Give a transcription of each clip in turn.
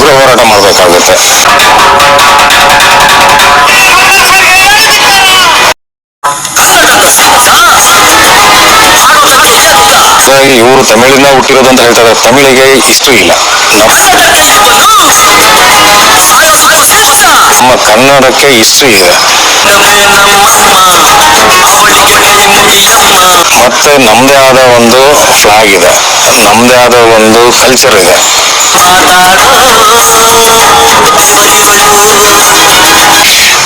ಉಗ್ರ ಹೋರಾಟ ಮಾಡಬೇಕಾಗುತ್ತೆ. ಹಾಗಾಗಿ ಇವರು ತಮಿಳಿಂದ ಹುಟ್ಟಿರೋದು ಅಂತ ಹೇಳ್ತಾರೆ ತಮಿಳಿಗೆ ಇಷ್ಟು ಇಲ್ಲ. ನಮ್ಮ ಕನ್ನಡಕ್ಕೆ ಇಷ್ಟು ಇದೆ. ಮತ್ತೆ ನಮ್ಮದೇ ಆದ ಒಂದು ಫ್ಲಾಗ್ ಇದೆ. ನಮ್ಮದೇ ಆದ ಒಂದು ಕಲ್ಚರ್ ಇದೆ.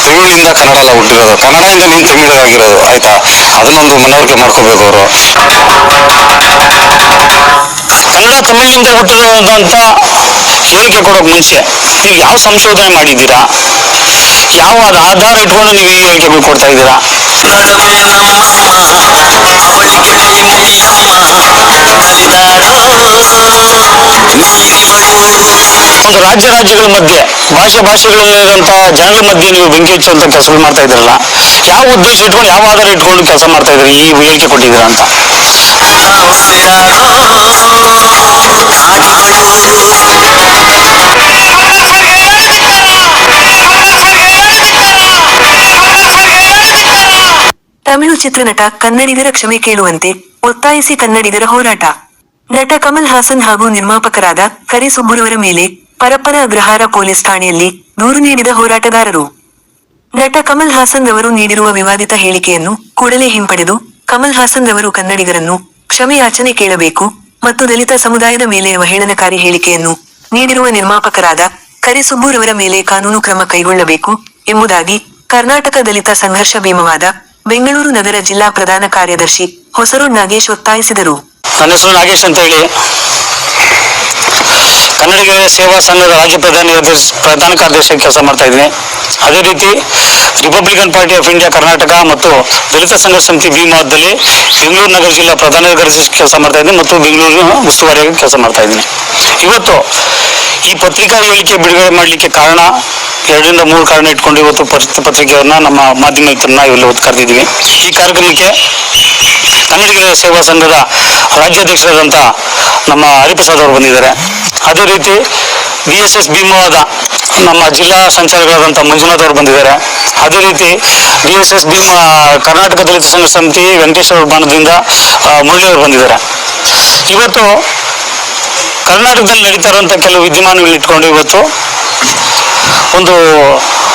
ತಮಿಳಿಂದ ಕನ್ನಡ ಎಲ್ಲ ಹುಟ್ಟಿರೋದು ಕನ್ನಡದಿಂದ ನೀನು ತಮಿಳಾಗಿರೋದು ಆಯ್ತಾ? ಅದನ್ನೊಂದು ಮನವರಿಕೆ ಮಾಡ್ಕೋಬೇಕು ಅವರು. ಕನ್ನಡ ತಮಿಳಿನಿಂದ ಹುಟ್ಟಿರೋದು ಅಂತ ಹೇಳಿಕೆ ಕೊಡೋಕೆ ಮುಂಚೆ ನೀವು ಯಾವ ಸಂಶೋಧನೆ ಮಾಡಿದ್ದೀರಾ? ಯಾವ ಆಧಾರ ಇಟ್ಕೊಂಡು ನೀವು ಈ ಹೇಳಿಕೆ ಕೊಡ್ತಾ ಇದ್ದೀರಾ? ಒಂದು ರಾಜ್ಯ ರಾಜ್ಯಗಳ ಮಧ್ಯೆ, ಭಾಷೆ ಭಾಷೆಗಳಲ್ಲಿರುವಂತಹ ಜನಗಳ ಮಧ್ಯೆ ನೀವು ಬೆಂಕಿ ಹಚ್ಚುವಂತ ಕೆಲಸಗಳು ಮಾಡ್ತಾ ಇದ್ರಲ್ಲ ಯಾವ ಉದ್ದೇಶ ಇಟ್ಕೊಂಡು, ಯಾವ ಆಧಾರ ಇಟ್ಕೊಂಡು ಕೆಲಸ ಮಾಡ್ತಾ ಇದ್ರಿ ಈ ಹೇಳಿಕೆ ಕೊಟ್ಟಿದ್ದೀರಾ ಅಂತ. ತಮಿಳು ಚಿತ್ರನಟ ಕನ್ನಡಿಗರ ಕ್ಷಮೆ ಕೇಳುವಂತೆ ಒತ್ತಾಯಿಸಿ ಕನ್ನಡಿಗರ ಹೋರಾಟ. ನಟ ಕಮಲ್ ಹಾಸನ್ ಹಾಗೂ ನಿರ್ಮಾಪಕರಾದ ಕರಿಸುಬ್ಬುರವರ ಮೇಲೆ ಪರಪ್ಪನ ಅಗ್ರಹಾರ ಪೊಲೀಸ್ ಠಾಣೆಯಲ್ಲಿ ದೂರು ನೀಡಿದ ಹೋರಾಟಗಾರರು. ನಟ ಕಮಲ್ ಹಾಸನ್ ರವರು ನೀಡಿರುವ ವಿವಾದಿತ ಹೇಳಿಕೆಯನ್ನು ಕೂಡಲೇ ಹಿಂಪಡೆದು ಕಮಲ್ ಹಾಸನ್ ರವರು ಕನ್ನಡಿಗರನ್ನು ಕ್ಷಮೆಯಾಚನೆ ಕೇಳಬೇಕು ಮತ್ತು ದಲಿತ ಸಮುದಾಯದ ಮೇಲೆ ಅವಹೇಳನಕಾರಿ ಹೇಳಿಕೆಯನ್ನು ನೀಡಿರುವ ನಿರ್ಮಾಪಕರಾದ ಕರಿಸುಬ್ಬುರವರ ಮೇಲೆ ಕಾನೂನು ಕ್ರಮ ಕೈಗೊಳ್ಳಬೇಕು ಎಂಬುದಾಗಿ ಕರ್ನಾಟಕ ದಲಿತ ಸಂಘರ್ಷ ಭೀಮವಾದ ಬೆಂಗಳೂರು ನಗರ ಜಿಲ್ಲಾ ಪ್ರಧಾನ ಕಾರ್ಯದರ್ಶಿ ಹೊಸರು ನಾಗೇಶ್ ಒತ್ತಾಯಿಸಿದರು. ನನ್ನ ಹೆಸರು ನಾಗೇಶ್ ಅಂತ ಹೇಳಿ. ಕನ್ನಡಿಗರ ಸೇವಾ ಸಂಘದ ರಾಜ್ಯ ಪ್ರಧಾನ ಪ್ರಧಾನ ಕಾರ್ಯದರ್ಶಿ ಕೆಲಸ ಮಾಡ್ತಾ ಇದ್ದೀನಿ. ಅದೇ ರೀತಿ Republican Party of India Karnataka ಮತ್ತು ದಲಿತ ಸಂಘ ಸಮಿತಿ ಭೀಮಾದಲ್ಲಿ ಬೆಂಗಳೂರು ನಗರ ಜಿಲ್ಲಾ ಪ್ರಧಾನ ಕಾರ್ಯದರ್ಶಿ ಕೆಲಸ ಮಾಡ್ತಾ ಇದ್ದೀನಿ ಮತ್ತು ಬೆಂಗಳೂರಿನ ಉಸ್ತುವಾರಿಯಾಗಿ ಕೆಲಸ ಮಾಡ್ತಾ ಇದ್ದೀನಿ. ಇವತ್ತು ಈ ಪತ್ರಿಕಾ ಹೇಳಿಕೆ ಬಿಡುಗಡೆ ಮಾಡಲಿಕ್ಕೆ ಕಾರಣ ಎರಡರಿಂದ ಮೂರು ಕಾರಣ ಇಟ್ಕೊಂಡು ಇವತ್ತು ಪತ್ರಿ- ಪತ್ರಿಕೆಯನ್ನ ನಮ್ಮ ಮಾಧ್ಯಮ ಹೊತ್ತು ಕರೆದಿದ್ದೀವಿ. ಈ ಕಾರ್ಯಕ್ರಮಕ್ಕೆ ಕನ್ನಡಿಗರ ಸೇವಾ ಸಂಘದ ರಾಜ್ಯಾಧ್ಯಕ್ಷರಾದಂಥ ನಮ್ಮ ಹರಿಪ್ರಸಾದ್ ಅವರು ಬಂದಿದ್ದಾರೆ. ಅದೇ ರೀತಿ ಬಿ ಎಸ್ ಎಸ್ ಭೀಮವಾದ ನಮ್ಮ ಜಿಲ್ಲಾ ಸಂಚಾಲಕರಾದಂಥ ಮಂಜುನಾಥ್ ಅವರು ಬಂದಿದ್ದಾರೆ. ಅದೇ ರೀತಿ B S S Bhima Karnataka Dalit Sangha Samiti Venkateshwara ಬಾನದಿಂದ Murali ಅವರು ಬಂದಿದ್ದಾರೆ. ಇವತ್ತು ಕರ್ನಾಟಕದಲ್ಲಿ ನಡೀತಾ ಕೆಲವು ವಿದ್ಯಮಾನಗಳನ್ನ ಇಟ್ಕೊಂಡು ಇವತ್ತು ಒಂದು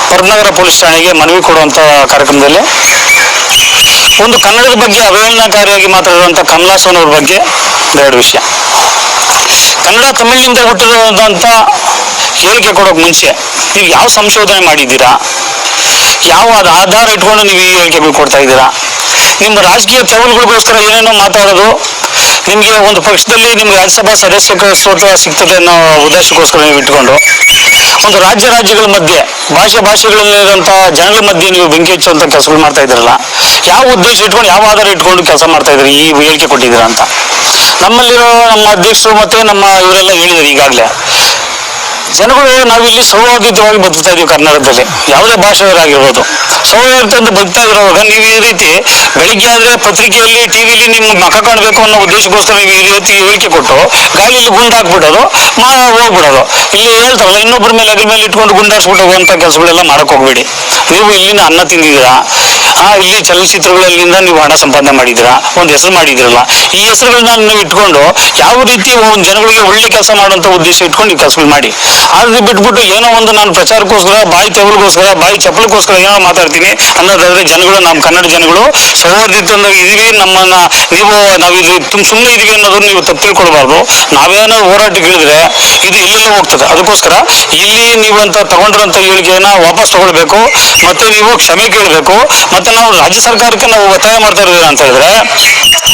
ಹೊರನಗರ ಪೊಲೀಸ್ ಠಾಣೆಗೆ ಮನವಿ ಕೊಡುವಂಥ ಕಾರ್ಯಕ್ರಮದಲ್ಲಿ ಒಂದು ಕನ್ನಡದ ಬಗ್ಗೆ ಅವಹೇಳನಕಾರಿಯಾಗಿ ಮಾತಾಡುವಂಥ ಕಮಲಾಸನ್ ಅವ್ರ ಬಗ್ಗೆ ಎರಡು ವಿಷಯ. ಕನ್ನಡ ತಮಿಳಿನಿಂದ ಹುಟ್ಟಿರುವಂಥ ಹೇಳಿಕೆ ಕೊಡೋಕೆ ಮುಂಚೆ ನೀವು ಯಾವ ಸಂಶೋಧನೆ ಮಾಡಿದ್ದೀರಾ? ಯಾವ ಅದು ಆಧಾರ ಇಟ್ಕೊಂಡು ನೀವು ಈ ಹೇಳಿಕೆಗಳು ಕೊಡ್ತಾ ಇದ್ದೀರಾ? ನಿಮ್ಮ ರಾಜಕೀಯ ತೆವಲುಗಳಿಗೋಸ್ಕರ ಏನೇನೋ ಮಾತಾಡೋದು ನಿಮಗೆ ಒಂದು ಪಕ್ಷದಲ್ಲಿ ನಿಮ್ಗೆ ರಾಜ್ಯಸಭಾ ಸದಸ್ಯತ್ವ ಸಿಗ್ತದೆ ಅನ್ನೋ ಉದ್ದೇಶಕ್ಕೋಸ್ಕರ ನೀವು ಇಟ್ಕೊಂಡು ಒಂದು ರಾಜ್ಯ ರಾಜ್ಯಗಳ ಮಧ್ಯೆ, ಭಾಷೆ ಭಾಷೆಗಳಲ್ಲಿರುವಂತಹ ಜನಗಳ ಮಧ್ಯೆ ನೀವು ಬೆಂಕಿ ಹಚ್ಚುವಂತ ಕೆಲಸಗಳು ಮಾಡ್ತಾ ಇದ್ರಲ್ಲ ಯಾವ ಉದ್ದೇಶ ಇಟ್ಕೊಂಡು, ಯಾವ ಆಧಾರ ಇಟ್ಕೊಂಡು ಕೆಲಸ ಮಾಡ್ತಾ ಇದ್ರಿ ಈ ಹೇಳಿಕೆ ಕೊಟ್ಟಿದ್ದೀರಾ ಅಂತ. ನಮ್ಮಲ್ಲಿರೋ ನಮ್ಮ ಅಧ್ಯಕ್ಷರು ಮತ್ತೆ ನಮ್ಮ ಇವರೆಲ್ಲ ಹೇಳಿದ್ದಾರೆ ಈಗಾಗಲೇ. ಜನಗಳು ನಾವಿಲ್ಲಿ ಸೌಹಾರ್ದಯುತವಾಗಿ ಬದುಕ್ತಾ ಇದೀವಿ ಕರ್ನಾಟಕದಲ್ಲಿ. ಯಾವುದೇ ಭಾಷೆಯವರಾಗಿರ್ಬೋದು. ಅಂತ ಬದುಕ್ತಾ ಇರೋವಾಗ ನೀವು ಈ ರೀತಿ ಬೆಳಿಗ್ಗೆ ಆದ್ರೆ ಪತ್ರಿಕೆಯಲ್ಲಿ, ಟಿವಿಲಿ ನಿಮ್ಮ ಮಖ ಕಾಣಬೇಕು ಅನ್ನೋ ಉದ್ದೇಶಕ್ಕೋಸ್ಕರ ನೀವು ಈ ರೀತಿ ಹೇಳಿಕೆ ಕೊಟ್ಟು ಗಾಳಿಯಲ್ಲಿ ಗುಂಡಾಕ್ಬಿಡೋದು ಮಾ ಹೋಗ್ಬಿಡೋದು. ಇಲ್ಲಿ ಹೇಳ್ತಾರಲ್ಲ ಇನ್ನೊಬ್ಬರ ಮೇಲೆ ಅದ್ರ ಮೇಲೆ ಇಟ್ಕೊಂಡು ಗುಂಡಾಡ್ಸ್ಬಿಟ್ಟು ಹೋಗುವಂಥ ಕೆಲಸಗಳೆಲ್ಲ ಮಾಡಕ್ ಹೋಗ್ಬೇಡಿ. ನೀವು ಇಲ್ಲಿನ ಅನ್ನ ತಿಂದಿದ್ದೀರಾ? ಆ ಇಲ್ಲಿ ಚಲನಚಿತ್ರಗಳಲ್ಲಿಂದ ನೀವು ಹಣ ಸಂಪಾದನೆ ಮಾಡಿದ್ರ ಒಂದು ಹೆಸರು ಮಾಡಿದಿರಲ್ಲ. ಈ ಹೆಸರುಗಳನ್ನ ನೀವು ಇಟ್ಕೊಂಡು ಯಾವ ರೀತಿ ಒಂದು ಜನಗಳಿಗೆ ಒಳ್ಳೆ ಕೆಲಸ ಮಾಡುವಂತ ಉದ್ದೇಶ ಇಟ್ಕೊಂಡು ನೀವು ಕೆಲಸಗಳು ಮಾಡಿ. ಆದ್ರೆ ಬಿಟ್ಬಿಟ್ಟು ಏನೋ ಒಂದು ನಾನು ಪ್ರಚಾರಕ್ಕೋಸ್ಕರ, ಬಾಯಿ ತೆವಲಿಗೋಸ್ಕರ ಬಾಯಿ ಚಪ್ಪಲಿಗೋಸ್ಕರ ಏನೋ ಮಾತಾಡ್ತೀನಿ ಅನ್ನೋದಾದ್ರೆ ಜನಗಳು ನಮ್ಮ ಕನ್ನಡ ಜನಗಳು ಸೌಹಾರ್ದದಿಂದ ಇದೀವಿ, ನಮ್ಮನ್ನ ನೀವು, ನಾವು ಇದು ತುಮ್ ಸುಮ್ಮನೆ ಇದೀವಿ ಅನ್ನೋದನ್ನ ನೀವು ತಪ್ಪು ತಿಳ್ಕೊಳ್ಬಾರ್ದು. ನಾವೇನೋ ಹೋರಾಟಕ್ಕೆ ಹೇಳಿದ್ರೆ ಇದು ಇಲ್ಲೆಲ್ಲ ಹೋಗ್ತದೆ. ಅದಕ್ಕೋಸ್ಕರ ಇಲ್ಲಿ ನೀವು ಅಂತ ತಗೊಂಡಿರೋಂಥ ಹೇಳಿಕೆಯನ್ನ ವಾಪಸ್ ತಗೊಳ್ಬೇಕು. ಮತ್ತೆ ನೀವು ಕ್ಷಮೆ ಕೇಳಬೇಕು. ಮತ್ತೆ ನಾವು ರಾಜ್ಯ ಸರ್ಕಾರಕ್ಕೆ ನಾವು ಒತ್ತಾಯ ಮಾಡ್ತಾ ಇರೋದಿಲ್ಲ ಅಂತ ಹೇಳಿದ್ರೆ,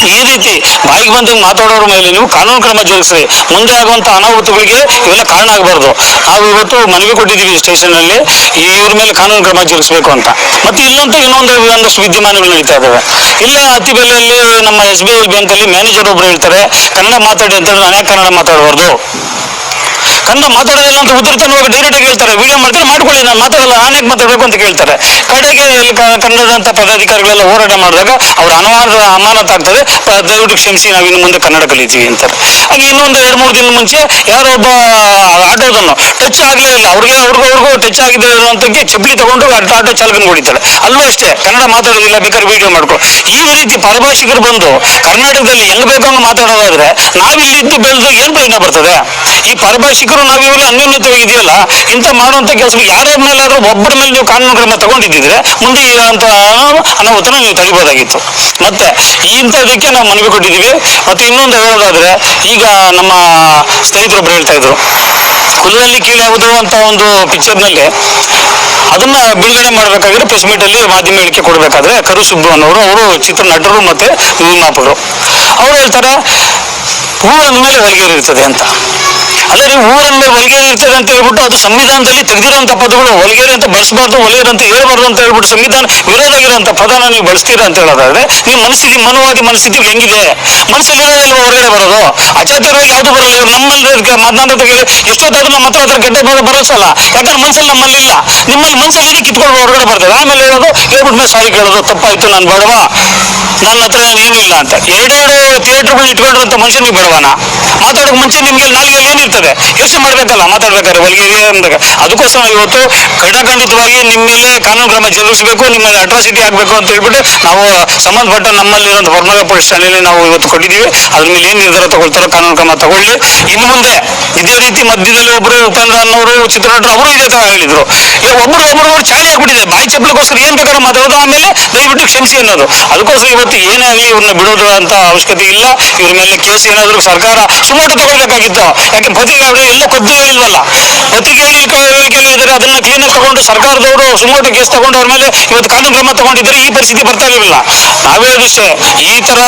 ಈ ರೀತಿ ಬಾಯಿಗೆ ಬಂದಂಗೆ ಮಾತಾಡೋರ ಮೇಲೆ ನೀವು ಕಾನೂನು ಕ್ರಮ ಜರುಗಿಸ್ರಿ. ಮುಂದೆ ಆಗುವಂತ ಅನಾಹುತಗಳಿಗೆ ಇವೆಲ್ಲ ಕಾರಣ ಆಗಬಾರ್ದು. ನಾವು ಇವತ್ತು ಮನವಿ ಕೊಟ್ಟಿದ್ದೀವಿ ಸ್ಟೇಷನ್ ಅಲ್ಲಿ ಇವ್ರ ಮೇಲೆ ಕಾನೂನು ಕ್ರಮ ಜರುಗಿಸಬೇಕು ಅಂತ. ಮತ್ತೆ ಇಲ್ಲಂತ ಇನ್ನೊಂದು ಒಂದಷ್ಟು ವಿದ್ಯಮಾನಗಳು ನಡೀತಾ ಇದಾವೆ. ಇಲ್ಲ ಅತಿ ಬೆಲೆಯಲ್ಲಿ ನಮ್ಮ ಎಸ್ ಬಿ ಐ ಬ್ಯಾಂಕ್ ಅಲ್ಲಿ ಮ್ಯಾನೇಜರ್ ಒಬ್ರು ಹೇಳ್ತಾರೆ, ಕನ್ನಡ ಮಾತಾಡಿ ಅಂತ ಹೇಳಿದ್ರೆ ನಾನು ಯಾಕೆ ಕನ್ನಡ ಮಾತಾಡಬಾರ್ದು. ಕನ್ನಡ ಮಾತಾಡೋದಿಲ್ಲ ಅಂತ ಉದುರ್ತಾನೆ ಹೋಗಿ ಡೈರೆಕ್ಟ್ ಆಗಿ ಹೇಳ್ತಾರೆ. ವಿಡಿಯೋ ಮಾಡ್ತಾರೆ ಮಾಡ್ಕೊಳ್ಳಿ, ನಾನು ಮಾತಾಡಲ್ಲ ಯಾಕೆ ಮಾತಾಡಬೇಕು ಅಂತ ಕೇಳ್ತಾರೆ. ಕಡೆಗೆ ಕನ್ನಡದಂತ ಪದಾಧಿಕಾರಿಗಳೆಲ್ಲ ಹೋರಾಟ ಮಾಡಿದಾಗ ಅವ್ರ ಅನುಮಾನ ಅಮಾನತ ಆಗ್ತದೆ. ದಯವಿಟ್ಟು ಕ್ಷಮಿಸಿ, ನಾವು ಇನ್ನು ಮುಂದೆ ಕನ್ನಡ ಕಲಿತೀವಿ ಅಂತಾರೆ. ಹಾಗೆ ಇನ್ನೊಂದು ಎರಡು ಮೂರು ದಿನ ಮುಂಚೆ ಯಾರೋ ಒಬ್ಬ ಆಟೋದನ್ನು ಟಚ್ ಆಗಲೇ ಇಲ್ಲ ಅವ್ರಿಗೆ, ಅವ್ರಿಗೂ ಅವ್ರಿಗೂ ಟಚ್ ಆಗಿದೆ ಅನ್ನೋಂಥಕ್ಕೆ ಚಪ್ಪಲಿ ತಗೊಂಡು ಆಟೋ ಚಾಲಕನ ಹೊಡಿತಾರೆ ಅಲ್ಲೂ ಅಷ್ಟೇ, ಕನ್ನಡ ಮಾತಾಡೋದಿಲ್ಲ, ಬೇಕಾದ್ರೆ ವಿಡಿಯೋ ಮಾಡ್ಕೊ ಈ ರೀತಿ ಪರಭಾಷಿಕರು ಬಂದು ಕರ್ನಾಟಕದಲ್ಲಿ ಹೆಂಗ್ ಬೇಕೋ ಮಾತಾಡೋದಾದ್ರೆ ಮಾತಾಡೋದಾದ್ರೆ ನಾವಿಲ್ಲಿದ್ದು ಬೆಳೆದು ಏನ್ ಪ್ರಯೋಜನ ಬರ್ತದೆ? ಈ ಪರಭಾಷಿಕರು ನಾವಿವೆಲ್ಲ ಅನ್ಯೋನ್ಯತೆಯಾಗಿದೆಯಲ್ಲ ಇಂಥ ಮಾಡುವಂತ ಕೆಲಸ ಯಾರ ಆದರೂ ಒಬ್ಬರ ಮೇಲೆ ನೀವು ಕಾನೂನು ಕ್ರಮ ತಗೊಂಡಿದ್ದಿದ್ರೆ ಮುಂದೆ ಅಂತ ಅನಾಹುತನ ನೀವು ತಡಿಬೋದಾಗಿತ್ತು. ಮತ್ತೆ ಇಂಥದಕ್ಕೆ ನಾವು ಮನವಿ ಕೊಟ್ಟಿದ್ದೀವಿ. ಮತ್ತೆ ಇನ್ನೊಂದು ಹೇಳೋದಾದ್ರೆ, ಈಗ ನಮ್ಮ ಸ್ನೇಹಿತರೊಬ್ರು ಹೇಳ್ತಾ ಇದ್ರು ಹುಲ್ಲಲ್ಲಿ ಕೀಳಾಗುವುದು ಅಂತ ಒಂದು ಪಿಕ್ಚರ್ನಲ್ಲಿ ಅದನ್ನ ಬಿಡುಗಡೆ ಮಾಡಬೇಕಾದ್ರೆ ಪ್ರೆಸ್ ಮೀಟ್ ಅಲ್ಲಿ ಮಾಧ್ಯಮ ಹೇಳಿಕೆ ಕೊಡಬೇಕಾದ್ರೆ ಕರು ಸುಬ್ಬು ಅನ್ನೋರು, ಅವರು ಚಿತ್ರ ನಟರು ಮತ್ತೆ ನಿರ್ಮಾಪಕರು ಅವ್ರು ಹೇಳ್ತಾರೆ ಹೂ ಮೇಲೆ ಹೊಲಿಗೆ ಇರ್ತದೆ ಅಂತ. ಅಲ್ಲೇ ರೀ ಊರಲ್ಲಿ ಹೊಲಿಗೆರೆ ಇರ್ತದೆ ಅಂತ ಹೇಳ್ಬಿಟ್ಟು ಅದು ಸಂವಿಧಾನದಲ್ಲಿ ತೆಗೆದಿರುವಂತ ಪದಗಳು ಹೊಲಿಗೆರೆ ಅಂತ ಬಳಸಬಾರ್ದು ಹೊಲಿಗೆರೆ ಅಂತ ಹೇಳ್ಬಾರ್ದು ಅಂತ ಹೇಳ್ಬಿಟ್ಟು ಸಂವಿಧಾನ ವಿರೋಧ ಆಗಿರುವಂತ ಪದನ ನೀವು ಬಳಸ್ತೀರಾ ಅಂತ ಹೇಳೋದಾದ್ರೆ, ನಿಮ್ಮ ಮನಸ್ಥಿತಿ ಮನೋವಾಗಿ ಮನಸ್ಥಿತಿ ಹೆಂಗಿದೆ? ಮನಸ್ಸಲ್ಲಿ ಇರೋದಿಲ್ಲ ಹೊರಗಡೆ ಬರೋದು? ಅಚಾತುರ್ಯವಾಗಿ ಯಾವುದು ಬರಲ್ಲ ನಮ್ಮಲ್ಲಿ ಮಾತನಾಡೋದಕ್ಕೆ ಎಷ್ಟೊತ್ತಾದ್ರೂ ನಮ್ಮ ಹತ್ರ ಹತ್ರ ಕೆಟ್ಟ ಬರೋಸಲ್ಲ ಯಾಕಂದ್ರೆ ಮನಸ್ಸಲ್ಲಿ ನಮ್ಮಲ್ಲಿ ಇಲ್ಲ. ನಿಮ್ಮಲ್ಲಿ ಮನಸ್ಸಲ್ಲಿ ಕಿತ್ಕೊಂಡು ಹೊರಗಡೆ ಬರ್ತದೆ? ಆಮೇಲೆ ಹೇಳೋದು, ಹೇಳ್ಬಿಟ್ಟು ಮೇಲೆ ಸಾರಿ ಕೇಳೋದು ತಪ್ಪಾಯ್ತು ನಾನು ಬೇಡವಾ ನನ್ನ ಹತ್ರ ಏನಿಲ್ಲ ಅಂತ. ಎರಡೆರಡು ಥಿಯೇಟರ್ಗಳು ಇಟ್ಕೊಂಡಿರೋಂಥ ಮನುಷ್ಯ ನೀವು ಬೇಡವಾನ ಮಾತಾಡೋಕೆ ಮುಂಚೆ ನಿಮ್ಗೆ ನಾಲ್ಗೆಲ್ಲಿ ಏನಿರ್ತದೆ ಯೋಚನೆ ಮಾಡ್ಬೇಕಲ್ಲ, ಮಾತಾಡ್ಬೇಕಾದ್ರೆ ಹೊಲಿಗೆ ಅಂದಾಗ. ಅದಕ್ಕೋಸ್ಕರ ನಾವು ಇವತ್ತು ಖಡಖಂಡಿತವಾಗಿ ನಿಮ್ಮ ಮೇಲೆ ಕಾನೂನು ಕ್ರಮ ಜರುಗಿಸಬೇಕು ನಿಮ್ಮ ಮೇಲೆ ಅಟ್ರಾಸಿಟಿ ಆಗಬೇಕು ಅಂತ ಹೇಳ್ಬಿಟ್ಟು ನಾವು ಸಂಬಂಧಪಟ್ಟ ನಮ್ಮಲ್ಲಿರುವಂಥ ಹೊರನಗರ ಪೊಲೀಸ್ ಠಾಣೆಯಲ್ಲಿ ನಾವು ಇವತ್ತು ಕೊಟ್ಟಿದ್ದೀವಿ. ಅದ್ರ ಮೇಲೆ ಏನು ನಿರ್ಧಾರ ತಗೊಳ್ತಾರೋ ಕಾನೂನು ಕ್ರಮ ತಗೊಳ್ಳಿ. ಇನ್ನು ಮುಂದೆ ಇದೇ ರೀತಿ ಮಧ್ಯದಲ್ಲಿ ಒಬ್ಬರು ಉಪೇಂದ್ರ ಅನ್ನೋರು ಚಿತ್ರನಟರು ಅವರು ಇದೇ ತರ ಹೇಳಿದ್ರು. ಒಬ್ಬರು ಒಬ್ಬರು ಚಾಳಿ ಆಗ್ಬಿಟ್ಟಿದೆ ಬಾಯಿ ಚಪ್ಪಲಿಗೋಸ್ಕರ ಏನ್ ಬೇಕಾದ್ರೆ ಮಾತಾಡೋದು. ಆಮೇಲೆ ದಯವಿಟ್ಟು ಕ್ಷಮಿಸಿ ಅನ್ನೋದು. ಅದಕ್ಕೋಸ್ಕರ ಇವತ್ತು ಏನೇ ಆಗಲಿ ಇವ್ರನ್ನ ಬಿಡೋದು ಅಂತ ಅವಶ್ಯಕತೆ ಇಲ್ಲ. ಇವ್ರ ಮೇಲೆ ಕೇಸ್ ಏನಾದ್ರು ಸರ್ಕಾರ ಸುಮಾರು ತಗೊಳ್ಬೇಕಾಗಿತ್ತು. ಯಾಕೆ ಪತ್ರಿಕೆ ಅವರು ಎಲ್ಲ ಕದ್ದು ಹೇಳಿಲ್ವಲ್ಲ ಪತ್ರಿಕೆ ಹೇಳಿಕೆ ಇದ್ದಾರೆ ಅದನ್ನ ಕ್ಲೀನ್ ತಗೊಂಡು ಸರ್ಕಾರದವರು ಸುಮೋಟ ಕೇಸ್ ತಗೊಂಡು ಅವ್ರ ಮೇಲೆ ಇವತ್ತು ಕಾನೂನು ಕ್ರಮ ತಗೊಂಡಿದ್ರೆ ಈ ಪರಿಸ್ಥಿತಿ ಬರ್ತಾ ಇರಲಿಲ್ಲ. ನಾವೇ ಇಷ್ಟೇ ಈ ತರ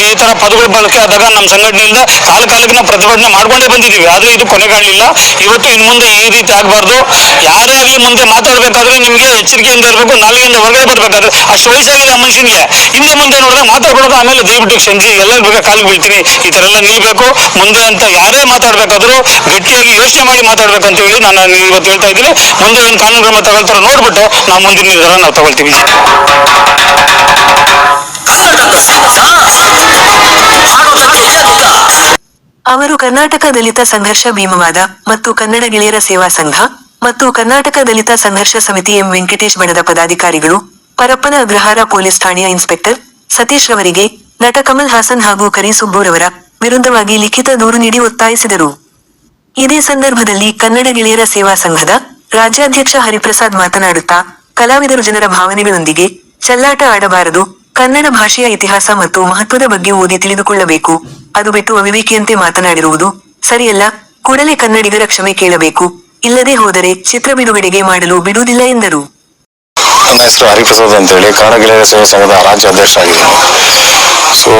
ಈ- ತರ ಪದಗಳು ಬಳಕೆ ಆದಾಗ ನಮ್ಮ ಸಂಘಟನೆಯಿಂದ ಕಾಲ ಕಾಲಕ್ಕೆ ನಾವು ಪ್ರತಿಭಟನೆ ಮಾಡ್ಕೊಂಡೇ ಬಂದಿದ್ದೀವಿ. ಆದ್ರೆ ಇದು ಕೊನೆಗಾಣಲಿಲ್ಲ ಇವತ್ತು ಇನ್ನು ಮುಂದೆ ಈ ರೀತಿ ಆಗಬಾರ್ದು. ಯಾರೇ ಆಗಲಿ ಮುಂದೆ ಮಾತಾಡ್ಬೇಕಾದ್ರೆ ನಿಮಗೆ ಎಚ್ಚರಿಕೆಯಿಂದ ಇರಬೇಕು, ನಾಲ್ಗೆಯಿಂದ ಹೊರಗಡೆ ಬರ್ಬೇಕಾದ್ರೆ ಅಷ್ಟು ವಯಸ್ಸಾಗಿಲ್ಲ ಮನುಷ್ಯನಿಗೆ. ಹಿಂದೆ ಮುಂದೆ ನೋಡಿದ್ರೆ ಮಾತಾಡ್ಬಿಡೋದು ಆಮೇಲೆ ದಯವಿಟ್ಟು ಸಂಜೆ ಎಲ್ಲರೂ ಬೇಕಾ ಕಾಲಿಗೆ ಬೀಳ್ತೀನಿ? ಈ ತರ ಎಲ್ಲ ನಿಲ್ಬೇಕು. ಮುಂದೆ ಅಂತ ಯಾರೇ ಮಾತಾಡ್ಬೇಕಾದ್ರೂ ಗಟ್ಟಿಯಾಗಿ ಯೋಚನೆ ಮಾಡಿ ಮಾತಾಡ್ಬೇಕಂತ ಹೇಳಿ ನಾನು ಇವತ್ತು ಹೇಳ್ತಾ ಇದ್ದೀನಿ. ಮುಂದೆ ಏನು ಕಾನೂನು ಕ್ರಮ ತಗೊಳ್ತಾರೋ ನೋಡ್ಬಿಟ್ಟು ನಾವು ಮುಂದಿನ ನಿರ್ಧಾರ ನಾವು ತಗೊಳ್ತೀವಿ. ಅವರು ಕರ್ನಾಟಕ ದಲಿತ ಸಂಘರ್ಷ ಭೀಮವಾದ ಮತ್ತು ಕನ್ನಡ ಗೆಳೆಯರ ಸೇವಾ ಸಂಘ ಮತ್ತು ಕರ್ನಾಟಕ ದಲಿತ ಸಂಘರ್ಷ ಸಮಿತಿ ಎಂ ವೆಂಕಟೇಶ್ ಬಣದ ಪದಾಧಿಕಾರಿಗಳು, ಪರಪ್ಪನ ಅಗ್ರಹಾರ ಪೊಲೀಸ್ ಠಾಣೆಯ ಇನ್ಸ್ಪೆಕ್ಟರ್ ಸತೀಶ್ ರವರಿಗೆ ನಟ ಕಮಲ್ ಹಾಸನ್ ಹಾಗೂ ಕರಿ ಸುಬ್ಬೂರವರ ವಿರುದ್ಧವಾಗಿ ಲಿಖಿತ ದೂರು ನೀಡಿ ಒತ್ತಾಯಿಸಿದರು. ಇದೇ ಸಂದರ್ಭದಲ್ಲಿ ಕನ್ನಡ ಗೆಳೆಯರ ಸೇವಾ ಸಂಘದ ರಾಜ್ಯಾಧ್ಯಕ್ಷ ಹರಿಪ್ರಸಾದ್ ಮಾತನಾಡುತ್ತಾ ಕಲಾವಿದರು ಜನರ ಭಾವನೆಗಳೊಂದಿಗೆ ಚಲ್ಲಾಟ ಆಡಬಾರದು. ಕನ್ನಡ ಭಾಷೆಯ ಇತಿಹಾಸ ಮತ್ತು ಮಹತ್ವದ ಬಗ್ಗೆ ಓದಿ ತಿಳಿದುಕೊಳ್ಳಬೇಕು. ಅದು ಬಿಟ್ಟು ಅವಿವೇಕಿಯಂತೆ ಮಾತನಾಡಿರುವುದು ಸರಿಯಲ್ಲ. ಕೂಡಲೇ ಕನ್ನಡಿಗರ ಕ್ಷಮೆ ಕೇಳಬೇಕು. ಇಲ್ಲದೆ ಹೋದರೆ ಚಿತ್ರ ಬಿಡುಗಡೆಗೆ ಮಾಡಲು ಬಿಡುವುದಿಲ್ಲ ಎಂದರು. ನನ್ನ ಹೆಸರು ಹರಿಪ್ರಸಾದ್ ಅಂತೇಳಿ. ಕನ್ನಡ ಗೆಳೆಯರ ಸೇವಾ ಸಂಘದ ರಾಜ್ಯ ಸೊ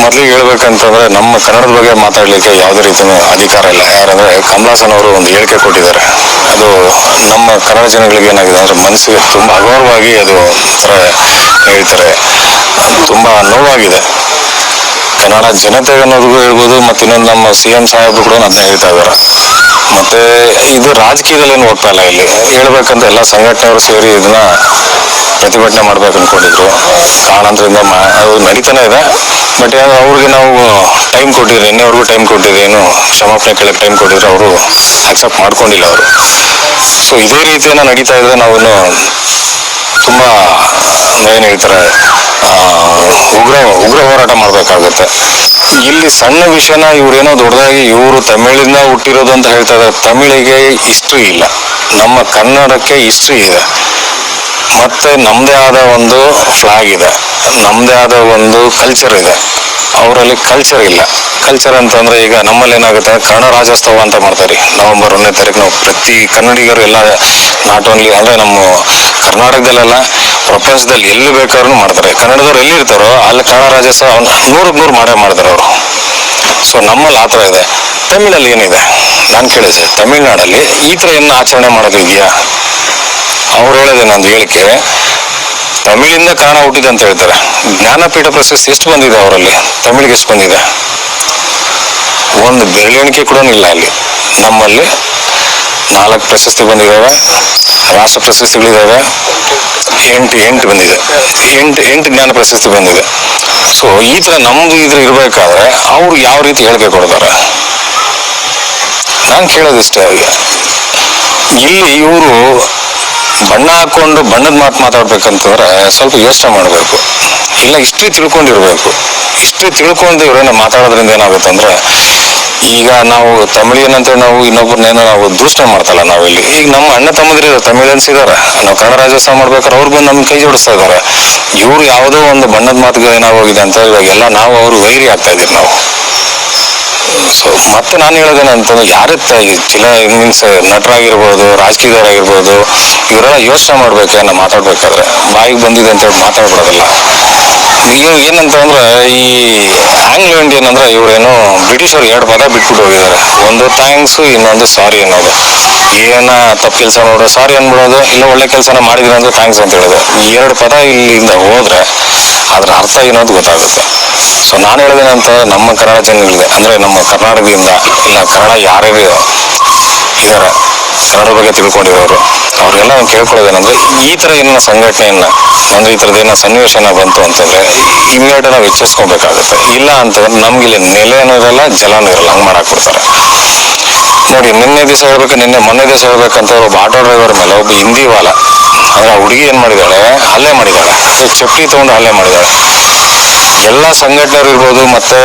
ಮೊದಲಿಗೆ ಹೇಳ್ಬೇಕಂತಂದ್ರೆ ನಮ್ಮ ಕನ್ನಡದ ಬಗ್ಗೆ ಮಾತಾಡಲಿಕ್ಕೆ ಯಾವುದೇ ರೀತಿಯ ಅಧಿಕಾರ ಇಲ್ಲ. ಯಾರಂದ್ರೆ ಕಮಲಾಸನ್ ಅವರು ಒಂದು ಹೇಳಿಕೆ ಕೊಟ್ಟಿದ್ದಾರೆ. ಅದು ನಮ್ಮ ಕನ್ನಡ ಜನಗಳಿಗೆ ಏನಾಗಿದೆ ಅಂದ್ರೆ ಮನಸ್ಸಿಗೆ ತುಂಬಾ ಅಗೌರವಾಗಿ ಅದು ಒಂಥರ ಹೇಳ್ತಾರೆ. ತುಂಬಾ ನೋವಾಗಿದೆ. ಕನ್ನಡ ಜನತೆ ಅನ್ನೋದಕ್ಕೂ ಹೇಳ್ಬೋದು ಮತ್ತೆ ಇನ್ನೊಂದು ನಮ್ಮ ಸಿ ಎಂ ಸಾಹೇಬ್ರು ಕೂಡ ಅದನ್ನ ಹೇಳ್ತಾ ಇದ್ದಾರೆ. ಮತ್ತೆ ಇದು ರಾಜಕೀಯದಲ್ಲಿ ಏನು ಇಲ್ಲ ಇಲ್ಲಿ. ಹೇಳ್ಬೇಕಂತ ಎಲ್ಲ ಸಂಘಟನೆಯವರು ಸೇರಿ ಇದನ್ನ ಪ್ರತಿಭಟನೆ ಮಾಡ್ಬೇಕು ಅನ್ಕೊಂಡಿದ್ರು. ಕಾರಣಾಂತರದಿಂದ ಮಾ- ಅದು ನಡೀತಾನೆ ಇದೆ. ಬಟ್ ಅವ್ರಿಗೆ ನಾವು ಟೈಮ್ ಕೊಟ್ಟಿದ್ರೆ, ಇನ್ನೆವರೆಗೂ ಟೈಮ್ ಕೊಟ್ಟಿದ್ರೆ ಏನು ಕ್ಷಮಾಪಣೆ ಕೇಳಕ್ಕೆ ಟೈಮ್ ಕೊಟ್ಟಿದ್ರೆ ಅವರು ಅಕ್ಸೆಪ್ಟ್ ಮಾಡ್ಕೊಂಡಿಲ್ಲ ಅವರು. ಸೊ ಇದೇ ರೀತಿಯೇ ನಡೀತಾ ಇದ್ರೆ ನಾವು ತುಂಬಾ, ಏನ್ ಹೇಳ್ತಾರೆ ಉಗ್ರ ಉಗ್ರ ಹೋರಾಟ ಮಾಡಬೇಕಾಗುತ್ತೆ. ಇಲ್ಲಿ ಸಣ್ಣ ವಿಷಯನ ಇವರೇನೋ ದೊಡ್ಡದಾಗಿ ಇವರು ತಮಿಳಿಂದ ಹುಟ್ಟಿರೋದು ಅಂತ ಹೇಳ್ತಾ ಇದ್ದಾರೆ. ತಮಿಳಿಗೆ ಹಿಸ್ಟ್ರಿ ಇಲ್ಲ. ನಮ್ಮ ಕನ್ನಡಕ್ಕೆ ಹಿಸ್ಟ್ರಿ ಇದೆ. ಮತ್ತೆ ನಮ್ಮದೇ ಆದ ಒಂದು ಫ್ಲಾಗ್ ಇದೆ. ನಮ್ಮದೇ ಆದ ಒಂದು ಕಲ್ಚರ್ ಇದೆ. ಅವರಲ್ಲಿ ಕಲ್ಚರ್ ಇಲ್ಲ. ಕಲ್ಚರ್ ಅಂತಂದ್ರೆ ಈಗ ನಮ್ಮಲ್ಲಿ ಏನಾಗುತ್ತೆ? ಕನ್ನಡ ರಾಜ್ಯೋತ್ಸವ ಅಂತ ಮಾಡ್ತಾರೆ ನವೆಂಬರ್ ಒಂದನೇ ತಾರೀಕು ನಾವು ಪ್ರತಿ ಕನ್ನಡಿಗರು ಎಲ್ಲ ನಾಟ್ ಓನ್ಲಿ ಅಂದ್ರೆ ನಮ್ಮ ಕರ್ನಾಟಕದಲ್ಲೆಲ್ಲ ಪ್ರಪಂಚದಲ್ಲಿ ಎಲ್ಲಿ ಬೇಕಾದ್ರೂ ಮಾಡ್ತಾರೆ. ಕನ್ನಡದವ್ರು ಎಲ್ಲಿ ಇರ್ತಾರೋ ಅಲ್ಲಿ ಕನ್ನಡ ರಾಜ್ಯೋತ್ಸವ ನೂರಕ್ಕೆ ನೂರು ಮಾಡೇ ಮಾಡ್ತಾರೆ ಅವರು. ಸೊ ನಮ್ಮಲ್ಲಿ ಆ ಥರ ಇದೆ. ತಮಿಳಲ್ಲಿ ಏನಿದೆ? ನಾನು ಕೇಳಿದೆ. ತಮಿಳ್ನಾಡಲ್ಲಿ ಈ ಥರ ಏನು ಆಚರಣೆ ಮಾಡೋದು ಇದೆಯಾ ಅವ್ರು ನಾನು ನಂದು ಹೇಳಿಕೆ, ತಮಿಳಿಂದ ಕನ್ನಡ ಹುಟ್ಟಿದೆ ಅಂತ ಹೇಳ್ತಾರೆ. ಜ್ಞಾನಪೀಠ ಪ್ರಶಸ್ತಿ ಎಷ್ಟು ಬಂದಿದೆ ಅವರಲ್ಲಿ? ತಮಿಳಿಗೆ ಎಷ್ಟು ಬಂದಿದೆ? ಒಂದು ಬೆರಳೆಣಿಕೆ ಕೂಡ ಇಲ್ಲ ಅಲ್ಲಿ. ನಮ್ಮಲ್ಲಿ ನಾಲ್ಕು ಪ್ರಶಸ್ತಿ ಬಂದಿದ್ದಾವೆ ರಾಷ್ಟ್ರ ಪ್ರಶಸ್ತಿಗಳಿದ್ದಾವೆ ಎಂಟು ಎಂಟು ಬಂದಿದೆ. ಎಂಟು ಎಂಟು ಜ್ಞಾನ ಪ್ರಶಸ್ತಿ ಬಂದಿದೆ. ಸೊ ಈ ಥರ ನಮ್ದು ಇದ್ರ ಇರಬೇಕಾದ್ರೆ ಅವ್ರು ಯಾವ ರೀತಿ ಹೇಳಿಕೆ ಕೊಡ್ತಾರೆ? ನಾನು ಕೇಳೋದಿಷ್ಟೇ. ಅವರಿಗೆ ಇಲ್ಲಿ ಇವರು ಬಣ್ಣ ಹಾಕೊಂಡು ಬಣ್ಣದ ಮಾತು ಮಾತಾಡ್ಬೇಕಂತಂದ್ರೆ ಸ್ವಲ್ಪ ಯೋಚನೆ ಮಾಡಬೇಕು. ಇಲ್ಲ ಇಷ್ಟೇ ತಿಳ್ಕೊಂಡಿರ್ಬೇಕು. ಇಷ್ಟೇ ತಿಳ್ಕೊಂಡು ಇವ್ರೇನ ಮಾತಾಡೋದ್ರಿಂದ ಏನಾಗುತ್ತೆ ಅಂದ್ರೆ ಈಗ ನಾವು ತಮಿಳಿಯನಂತೇಳಿ ನಾವು ಇನ್ನೊಬ್ಬರನ್ನೇನೋ ನಾವು ದೂಷಣೆ ಮಾಡ್ತಲ್ಲ ನಾವಿಲ್ಲಿ. ಈಗ ನಮ್ಮ ಅಣ್ಣ ತಮ್ಮದಿರು ತಮಿಳಿಯನ್ಸ್ ಇದಾರೆ. ನಾವು ಕನ್ನಡ ರಾಜ್ಯೋತ್ಸವ ಮಾಡ್ಬೇಕಾದ್ರೆ ಅವ್ರು ಬಂದು ನಮ್ಗೆ ಕೈ ಜೋಡಿಸ್ತಾ ಇದಾರೆ ಇವ್ರು ಯಾವುದೋ ಒಂದು ಬಣ್ಣದ ಮಾತುಗಳು ಏನಾಗೋಗಿದೆ ಅಂತ ಇವಾಗ ಎಲ್ಲ ನಾವು ಅವರು ವೈರಿ ಆಗ್ತಾ ಇದೀವಿ ನಾವು. ಸೊ ಮತ್ತೆ ನಾನು ಹೇಳೋದೇನಂತಂದ್ರೆ ಯಾರೇ ಚಿಲ ಮೀನ್ಸ್ ನಟರಾಗಿರ್ಬೋದು, ರಾಜಕೀಯದವರಾಗಿರ್ಬೋದು, ಇವರೆಲ್ಲ ಯೋಚನೆ ಮಾಡ್ಬೇಕು ಏನೋ ಮಾತಾಡ್ಬೇಕಾದ್ರೆ, ಬಾಯಿಗೆ ಬಂದಿದೆ ಅಂತ ಹೇಳಿ ಮಾತಾಡ್ಬಿಡೋದಿಲ್ಲ ಈಗ ಏನಂತ ಅಂದ್ರೆ ಈ ಆಂಗ್ಲೋ ಇಂಡಿಯನ್ ಅಂದ್ರೆ ಇವರೇನು ಬ್ರಿಟಿಷರು ಎರಡು ಪದ ಬಿಟ್ಬಿಟ್ಟು ಹೋಗಿದ್ದಾರೆ. ಒಂದು ಥ್ಯಾಂಕ್ಸ್, ಇನ್ನೊಂದು ಸಾರಿ ಅನ್ನೋದು. ಏನ ತಪ್ಪು ಕೆಲಸ ನೋಡೋದು ಸಾರಿ ಅನ್ಬಿಡೋದು, ಇಲ್ಲ ಒಳ್ಳೆ ಕೆಲಸನ ಮಾಡಿದ್ರೆ ಅಂದ್ರೆ ಥ್ಯಾಂಕ್ಸ್ ಅಂತ ಹೇಳೋದು. ಈ ಎರಡು ಪದ ಇಲ್ಲಿಂದ ಹೋದ್ರೆ ಅದ್ರ ಅರ್ಥ ಏನೋದು ಗೊತ್ತಾಗುತ್ತೆ. ಸೊ ನಾನು ಹೇಳೋದೇನಂತ ನಮ್ಮ ಕನ್ನಡ ಜನಗಳಿಗೆ, ಅಂದ್ರೆ ನಮ್ಮ ಕರ್ನಾಟಕದಿಂದ ಇಲ್ಲ, ಕನ್ನಡ ಯಾರ್ಯಾರು ಇದ್ದಾರೆ ಕನ್ನಡ ಬಗ್ಗೆ ತಿಳ್ಕೊಂಡಿರೋರು, ಅವ್ರಿಗೆಲ್ಲ ನಾನು ಕೇಳ್ಕೊಳ್ಳೋದೇನಂದ್ರೆ ಈ ತರ ಏನ ಸಂಘಟನೆಯನ್ನ, ಅಂದ್ರೆ ಈ ತರದ ಏನೋ ಸನ್ನಿವೇಶನ ಬಂತು ಅಂತಂದ್ರೆ ಇಮ್ಮಿಡಿಯೇಟ್ ನಾವು ಎಚ್ಚರಿಸ್ಕೊಬೇಕಾಗುತ್ತೆ ಇಲ್ಲ ಅಂತಂದ್ರೆ ನಮ್ಗೆ ಇಲ್ಲಿ ನೆಲೆನೂ ಇರಲ್ಲ ಜಲನೂ ಇರಲ್ಲ ಹಂಗೆ ಮಾಡಕ್ ಬಿಡ್ತಾರೆ ನೋಡಿ, ನಿನ್ನೆ ದಿವಸ ಹೇಳ್ಬೇಕು, ನಿನ್ನೆ ಮೊನ್ನೆ ದಿವಸ ಹೇಳ್ಬೇಕಂತ ಒಬ್ಬ ಆಟೋ ಡ್ರೈವರ್ ಮೇಲೆ ಒಬ್ಬ ಹಿಂದಿ ವಾಲ, ಅಂದ್ರೆ ಹುಡುಗಿ ಏನ್ ಮಾಡಿದಾಳೆ, ಹಲ್ಲೆ ಮಾಡಿದಾಳೆ. ಚಪ್ಪಲಿ ತಗೊಂಡು ಹಲ್ಲೆ ಮಾಡಿದಾಳೆ. ಎಲ್ಲ ಸಂಘಟನೆಯರು ಇರ್ಬೋದು, ಮತ್ತೆ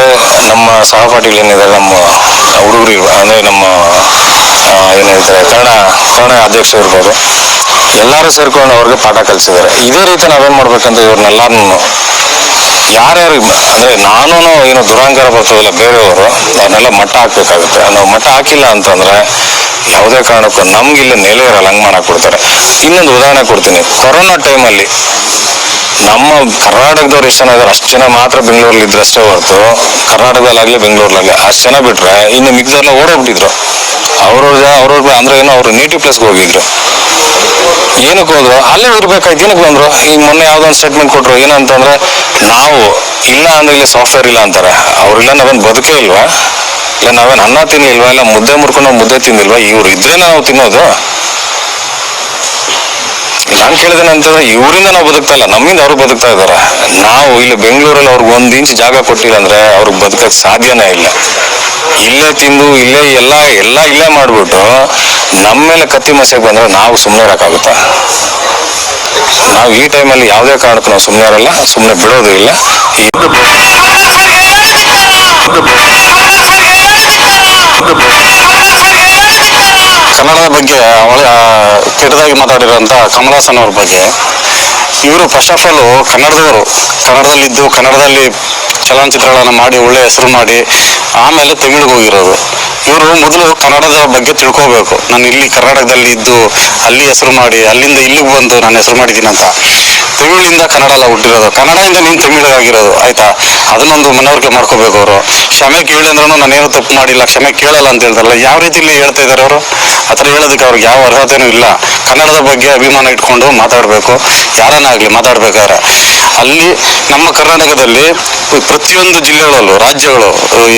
ನಮ್ಮ ಸಹಪಾಠಿಗಳು ಏನಿದ್ದಾರೆ ನಮ್ಮ ಹುಡುಗರು ಅಂದ್ರೆ ನಮ್ಮ ಏನಿದ್ದಾರೆ ಏನ್ ಹೇಳ್ತಾರೆ, ಕನ್ನಡ ಕನ್ನಡ ಅಧ್ಯಕ್ಷರು ಇರ್ಬೋದು, ಎಲ್ಲರೂ ಸೇರ್ಕೊಂಡು ಅವ್ರಿಗೆ ಪಾಠ ಕಲಿಸಿದ್ದಾರೆ. ಇದೇ ರೀತಿ ನಾವೇನ್ ಮಾಡ್ಬೇಕಂತ ಇವ್ರನ್ನೆಲ್ಲಾನು ಯಾರ್ಯಾರು ಅಂದ್ರೆ ನಾನು ಏನು ದುರಾಂಕಾರ ಬರ್ತದಲ್ಲ ಬೇರೆಯವರು, ಅವನ್ನೆಲ್ಲ ಮಟ್ಟ ಹಾಕ್ಬೇಕಾಗುತ್ತೆ. ನಾವು ಮಟ್ಟ ಹಾಕಿಲ್ಲ ಅಂತಂದ್ರೆ ಯಾವುದೇ ಕಾರಣಕ್ಕೂ ನಮ್ಗೆ ಇಲ್ಲಿ ನೆಲೆ ಇರಲ್ಲ ಹಂಗ್ ಕೊಡ್ತಾರೆ. ಇನ್ನೊಂದು ಉದಾಹರಣೆ ಕೊಡ್ತೀನಿ. ಕೊರೋನಾ ಟೈಮಲ್ಲಿ ನಮ್ಮ ಕರ್ನಾಟಕದವ್ರು ಎಷ್ಟು ಜನ ಇದ್ದಾರೆ. ಅಷ್ಟು ಜನ ಮಾತ್ರ ಬೆಂಗಳೂರಲ್ಲಿ ಇದ್ರೆ ಅಷ್ಟೇ ಹೊರತು ಕರ್ನಾಟಕದಲ್ಲಾಗ್ಲಿ ಬೆಂಗಳೂರಲ್ಲಾಗ್ಲಿ ಅಷ್ಟು ಜನ ಬಿಟ್ರೆ ಇನ್ನು ಮಿಕ್ದವ್ರೆಲ್ಲ ಓಡೋಗ್ಬಿಟ್ಟಿದ್ರು. ಅವ್ರವ್ರ ಅವ್ರವ್ರ ಅಂದ್ರೆ ಏನೋ ಅವ್ರ ನೇಟಿವ್ ಪ್ಲೇಸ್ಗೆ ಹೋಗಿದ್ರು. ಏನಕ್ಕೆ ಹೋದ್ರು ಅಲ್ಲೇ ಇರ್ಬೇಕಾಯ್ತು ಏನಕ್ಕೆ ಬಂದ್ರು ಈಗ ಮೊನ್ನೆ ಯಾವ್ದೋ ಒಂದು ಸ್ಟೇಟ್ಮೆಂಟ್ ಕೊಟ್ರು, ಏನಂತಂದ್ರೆ, ನಾವು ಇಲ್ಲ ಅಂದ್ರೆ ಇಲ್ಲಿ ಸಾಫ್ಟ್ವೇರ್ ಇಲ್ಲ ಅಂತಾರೆ. ಅವ್ರಿಲ್ಲ ನಾವೇನು ಬದುಕೇ ಇಲ್ವಾ? ಇಲ್ಲ ನಾವೇನು ಅನ್ನ ತಿನ್ನಿಲ್ವಾ ಇಲ್ಲ ಮುದ್ದೆ ಮುರ್ಕೊಂಡು ಮುದ್ದೆ ತಿನ್ನಿಲ್ವಾ ಇವ್ರು ಇದ್ರೆ ನಾವು ತಿನ್ನೋದು? ನಾನು ಕೇಳಿದೇನೆ ಅಂತಂದ್ರೆ, ಇವರಿಂದ ನಾವು ಬದುಕ್ತಾ ಇಲ್ಲ. ನಮ್ಮಿಂದ ಅವ್ರು ಬದುಕ್ತಾ ಇದ್ದಾರೆ. ನಾವು ಇಲ್ಲಿ ಬೆಂಗಳೂರಲ್ಲಿ ಅವ್ರಿಗೆ ಒಂದು ಇಂಚ್ ಜಾಗ ಕೊಟ್ಟಿಲ್ಲ ಅಂದ್ರೆ ಅವ್ರಿಗೆ ಬದುಕಕ್ಕೆ ಸಾಧ್ಯನೇ ಇಲ್ಲ. ಇಲ್ಲೇ ತಿಂದು ಇಲ್ಲೇ ಎಲ್ಲ ಎಲ್ಲ ಇಲ್ಲೇ ಮಾಡ್ಬಿಟ್ಟು ನಮ್ಮ ಮೇಲೆ ಕತ್ತಿ ಮಸೆಗೆ ಬಂದ್ರೆ ನಾವು ಸುಮ್ಮನೆ ಇರಕ್ಕಾಗುತ್ತಾ? ನಾವು ಈ ಟೈಮಲ್ಲಿ ಯಾವುದೇ ಕಾರಣಕ್ಕೂ ನಾವು ಸುಮ್ಮನೆ ಇರಲ್ಲ ಸುಮ್ಮನೆ ಬಿಡೋದು ಇಲ್ಲ. ಕನ್ನಡದ ಬಗ್ಗೆ ಅವಳ ಕೆಟ್ಟದಾಗಿ ಮಾತಾಡಿರೋಂಥ ಕಮಲಾಸನ್ ಅವ್ರ ಬಗ್ಗೆ, ಇವರು ಫಸ್ಟ್ ಆಫ್ ಆಲ್ ಕನ್ನಡದವರು, ಕನ್ನಡದಲ್ಲಿದ್ದು ಕನ್ನಡದಲ್ಲಿ ಚಲನಚಿತ್ರಗಳನ್ನು ಮಾಡಿ ಒಳ್ಳೆ ಹೆಸರು ಮಾಡಿ, ಆಮೇಲೆ ತಮಿಳಿಗೆ ಹೋಗಿರೋದು. ಇವರು ಮೊದಲು ಕನ್ನಡದ ಬಗ್ಗೆ ತಿಳ್ಕೋಬೇಕು. ನಾನು ಇಲ್ಲಿ ಕರ್ನಾಟಕದಲ್ಲಿ ಇದ್ದು, ಅಲ್ಲಿ ಹೆಸರು ಮಾಡಿ, ಅಲ್ಲಿಂದ ಇಲ್ಲಿಗೆ ಬಂದು ನಾನು ಹೆಸರು ಮಾಡಿದ್ದೀನಿ ಅಂತ. ತಮಿಳಿಂದ ಕನ್ನಡ ಎಲ್ಲ ಹುಟ್ಟಿರೋದು. ಕನ್ನಡದಿಂದ ನೀನು ತಮಿಳಿಗಾಗಿರೋದು ಆಯ್ತಾ? ಅದನ್ನೊಂದು ಮನವರಿಕೆ ಮಾಡ್ಕೋಬೇಕು ಅವರು. ಕ್ಷಮೆ ಕೇಳಿ ಅಂದ್ರೂ ನಾನೇನು ತಪ್ಪು ಮಾಡಿಲ್ಲ, ಕ್ಷಮೆ ಕೇಳಲ್ಲ ಅಂತ ಹೇಳ್ತಾರಲ್ಲ, ಯಾವ ರೀತಿಲಿ ಹೇಳ್ತಾ ಇದ್ದಾರೆ ಅವರು? ಆ ಥರ ಹೇಳೋದಕ್ಕೆ ಅವ್ರಿಗೆ ಯಾವ ಅರ್ಹತೆನೂ ಇಲ್ಲ. ಕನ್ನಡದ ಬಗ್ಗೆ ಅಭಿಮಾನ ಇಟ್ಕೊಂಡು ಮಾತಾಡಬೇಕು. ಯಾರನ್ನಾಗಲಿ ಮಾತಾಡ್ಬೇಕಾದ್ರೆ. ಅಲ್ಲಿ ನಮ್ಮ ಕರ್ನಾಟಕದಲ್ಲಿ ಪ್ರತಿಯೊಂದು ಜಿಲ್ಲೆಗಳಲ್ಲೂ, ರಾಜ್ಯಗಳು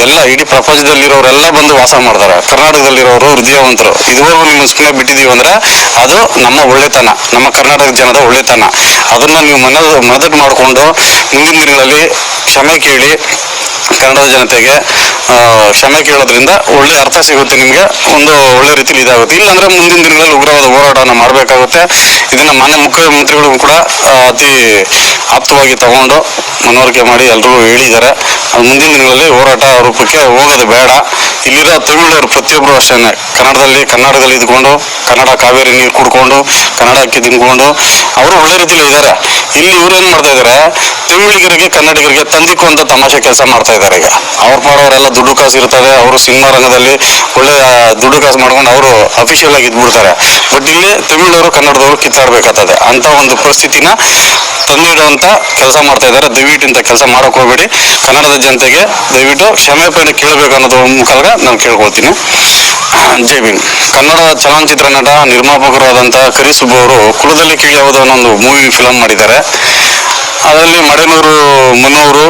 ಎಲ್ಲ ಇಡೀ ಪ್ರಪಂಚದಲ್ಲಿರೋರೆಲ್ಲ ಬಂದು ವಾಸ ಮಾಡ್ತಾರೆ. ಕರ್ನಾಟಕದಲ್ಲಿರೋರು ಹೃದಯವಂತರು ಇದುವರೆಗೂ ನಿಮ್ಮ ಸುಮ್ಮನೆ ಬಿಟ್ಟಿದೀವಿ ಅಂದ್ರೆ ಅದು ನಮ್ಮ ಒಳ್ಳೆತನ, ನಮ್ಮ ಕರ್ನಾಟಕ ಜನದ ಒಳ್ಳೆತನ. ಅದನ್ನ ನೀವು ಮನ ಮನದಟ್ಟು ಮಾಡಿಕೊಂಡು ಮುಂದಿನ ದಿನಗಳಲ್ಲಿ ಕ್ಷಮೆ ಕೇಳಿ ಕನ್ನಡದ ಜನತೆಗೆ ಕ್ಷಮೆ ಕೇಳೋದ್ರಿಂದ ಒಳ್ಳೆ ಅರ್ಥ ಸಿಗುತ್ತೆ ನಿಮಗೆ, ಒಂದು ಒಳ್ಳೆ ರೀತಿಯಲ್ಲಿ ಇದಾಗುತ್ತೆ. ಇಲ್ಲಾಂದ್ರೆ ಮುಂದಿನ ದಿನಗಳಲ್ಲಿ ಉಗ್ರವಾದ ಹೋರಾಟವನ್ನು ಮಾಡಬೇಕಾಗುತ್ತೆ. ಇದನ್ನ ಮಾನ್ಯ ಮುಖ್ಯಮಂತ್ರಿಗಳು ಕೂಡ ಅತಿ ಆಪ್ತವಾಗಿ ತಗೊಂಡು ಮನವರಿಕೆ ಮಾಡಿ ಎಲ್ರಿಗೂ ಹೇಳಿದ್ದಾರೆ. ಅದು ಮುಂದಿನ ದಿನಗಳಲ್ಲಿ ಹೋರಾಟ ರೂಪಕ್ಕೆ ಹೋಗೋದು ಬೇಡ. ಇಲ್ಲಿರೋ ತಮಿಳರು ಪ್ರತಿಯೊಬ್ಬರು ಅಷ್ಟೇ ಕನ್ನಡದಲ್ಲಿ ಕನ್ನಡದಲ್ಲಿ ಇದ್ಕೊಂಡು, ಕನ್ನಡ ಕಾವೇರಿ ನೀರು ಕುಡ್ಕೊಂಡು ಕನ್ನಡ ಅಕ್ಕಿ ತಿನ್ಕೊಂಡು, ಅವರು ಒಳ್ಳೆ ರೀತಿಲಿ ಇದ್ದಾರೆ. ಇಲ್ಲಿ ಇವ್ರು ಏನ್ ಮಾಡ್ತಾ ಇದಾರೆ? ತಮಿಳಿಗರಿಗೆ, ಕನ್ನಡಿಗರಿಗೆ ತಂದಿಕ್ಕು ಅಂತ ತಮಾಷೆ ಕೆಲಸ ಮಾಡ್ತಾ ಇದ್ದಾರೆ ಈಗ. ಅವ್ರ ಮಾಡೋರೆಲ್ಲ ದುಡ್ಡು ಕಾಸು ಇರ್ತದೆ ಅವರು ಸಿನಿಮಾ ರಂಗದಲ್ಲಿ ಒಳ್ಳೆ ದುಡ್ಡು ಕಾಸು ಮಾಡ್ಕೊಂಡು ಅವರು ಅಫಿಷಿಯಲ್ ಆಗಿ ಇದ್ಬಿಡ್ತಾರೆ. ತಮಿಳುನವರು ತಮಿಳವರು ಕನ್ನಡದವರು ಕಿತ್ತಾಡ್ಬೇಕಾಗ್ತದೆ. ಅಂತ ಒಂದು ಪರಿಸ್ಥಿತಿನ ತಂದಿಡುವಂತ ಕೆಲಸ ಮಾಡ್ತಾ ಇದ್ದಾರೆ. ದಯವಿಟ್ಟು ಇಂಥ ಕೆಲಸ ಮಾಡಕ್ ಹೋಗ್ಬೇಡಿ. ಕನ್ನಡದ ಜನತೆಗೆ ದಯವಿಟ್ಟು ಕ್ಷಮೆಪಣೆ ಕೇಳಬೇಕು ಅನ್ನೋದು ಮುಖಾಂತರ ನಾನು ಕೇಳ್ಕೊಳ್ತೀನಿ. ಜೈ ಭೀಮ್. ಕನ್ನಡ ಚಲನಚಿತ್ರ ನಟ ನಿರ್ಮಾಪಕರಾದಂತಹ ಕರಿಸುಬ್ಬು ಅವರು ಕುಲದಲ್ಲಿ ಕಿಳಿಯಾವುದು ಅನ್ನೋ ಒಂದು ಮೂವಿ ಫಿಲಮ್ ಮಾಡಿದ್ದಾರೆ. ಅದರಲ್ಲಿ ಮಡೆನೂರು ಮುನ್ನೂರು,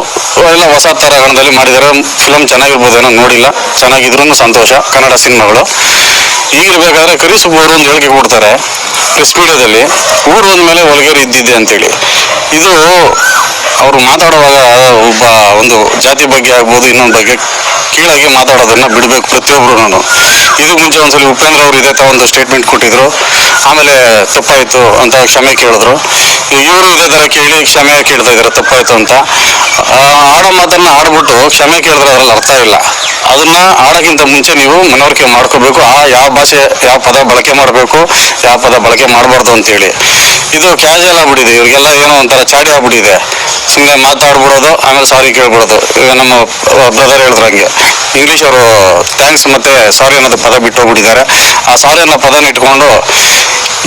ಎಲ್ಲ ಹೊಸ ತರಗಣದಲ್ಲಿ ಮಾಡಿದ್ದಾರೆ. ಫಿಲಮ್ ಚೆನ್ನಾಗಿರ್ಬೋದು ಏನೋ ನೋಡಿಲ್ಲ. ಚೆನ್ನಾಗಿದ್ರು ಸಂತೋಷ. ಕನ್ನಡ ಸಿನಿಮಾಗಳು. ಈಗಿರ್ಬೇಕಾದ್ರೆ ಕರಿಸುಬ್ಬ ಬೋರ್ಡ್ ಒಂದು ಹೇಳಿಕೆ ಕೊಡ್ತಾರೆ. ಪ್ರೆಸ್ ಮೀಡಿಯಾದಲ್ಲಿ ಊರು ಮೇಲೆ ಒಳಗೇರಿ ಇದ್ದಿದ್ದೆ ಅಂತೇಳಿ. ಇದು ಅವರು ಮಾತಾಡುವಾಗ ಒಬ್ಬ ಒಂದು ಜಾತಿ ಬಗ್ಗೆ ಆಗ್ಬೋದು, ಇನ್ನೊಂದು ಬಗ್ಗೆ ಕೀಳಾಗಿ ಮಾತಾಡೋದನ್ನ ಬಿಡಬೇಕು ನಾನು. ಇದಕ್ಕೆ ಮುಂಚೆ ಒಂದ್ಸಲಿ ಉಪೇಂದ್ರ ಅವರು ಇದೇ ತರ ಒಂದು ಸ್ಟೇಟ್ಮೆಂಟ್ ಕೊಟ್ಟಿದ್ರು. ಆಮೇಲೆ ತಪ್ಪಾಯಿತು ಅಂತ ಕ್ಷಮೆ ಕೇಳಿದ್ರು. ಇವರು ಇದೇ ಕೇಳಿ ಕ್ಷಮೆ ಕೇಳ್ತಾ ಇದ್ದಾರೆ, ತಪ್ಪಾಯ್ತು ಅಂತ. ಆಡೋ ಮಾತನ್ನ ಆಡ್ಬಿಟ್ಟು ಕ್ಷಮೆ ಕೇಳಿದ್ರೆ ಅದ್ರಲ್ಲಿ ಅರ್ಥ ಇಲ್ಲ. ಅದನ್ನ ಆಡೋಕ್ಕಿಂತ ಮುಂಚೆ ನೀವು ಮನವರಿಕೆ ಮಾಡ್ಕೋಬೇಕು. ಆ, ಯಾವ ಭಾಷೆ, ಯಾವ ಪದ ಬಳಕೆ ಮಾಡಬೇಕು, ಯಾವ ಪದ ಬಳಕೆ ಮಾಡಬಾರ್ದು ಅಂತೇಳಿ. ಇದು ಕ್ಯಾಶುವಲ್ ಆಗ್ಬಿಟ್ಟಿದೆ. ಇವ್ರಿಗೆಲ್ಲ ಏನೋ ಒಂಥರ ಚಾಡಿ ಆಗ್ಬಿಟ್ಟಿದೆ. ಸುಮ್ಮನೆ ಮಾತಾಡ್ಬಿಡೋದು, ಆಮೇಲೆ ಸಾರಿ ಕೇಳ್ಬಿಡೋದು. ಈಗ ನಮ್ಮ ಬ್ರದರ್ ಹೇಳಿದ್ರು ಹಂಗೆ. ಇಂಗ್ಲೀಷ್ ಅವರು ಥ್ಯಾಂಕ್ಸ್ ಮತ್ತೆ ಸಾರಿ ಅನ್ನೋದು ಪದ ಬಿಟ್ಟು ಹೋಗ್ಬಿಟ್ಟಿದ್ದಾರೆ ಆ ಸಾರಿ ಅನ್ನೋ ಪದನ ಇಟ್ಕೊಂಡು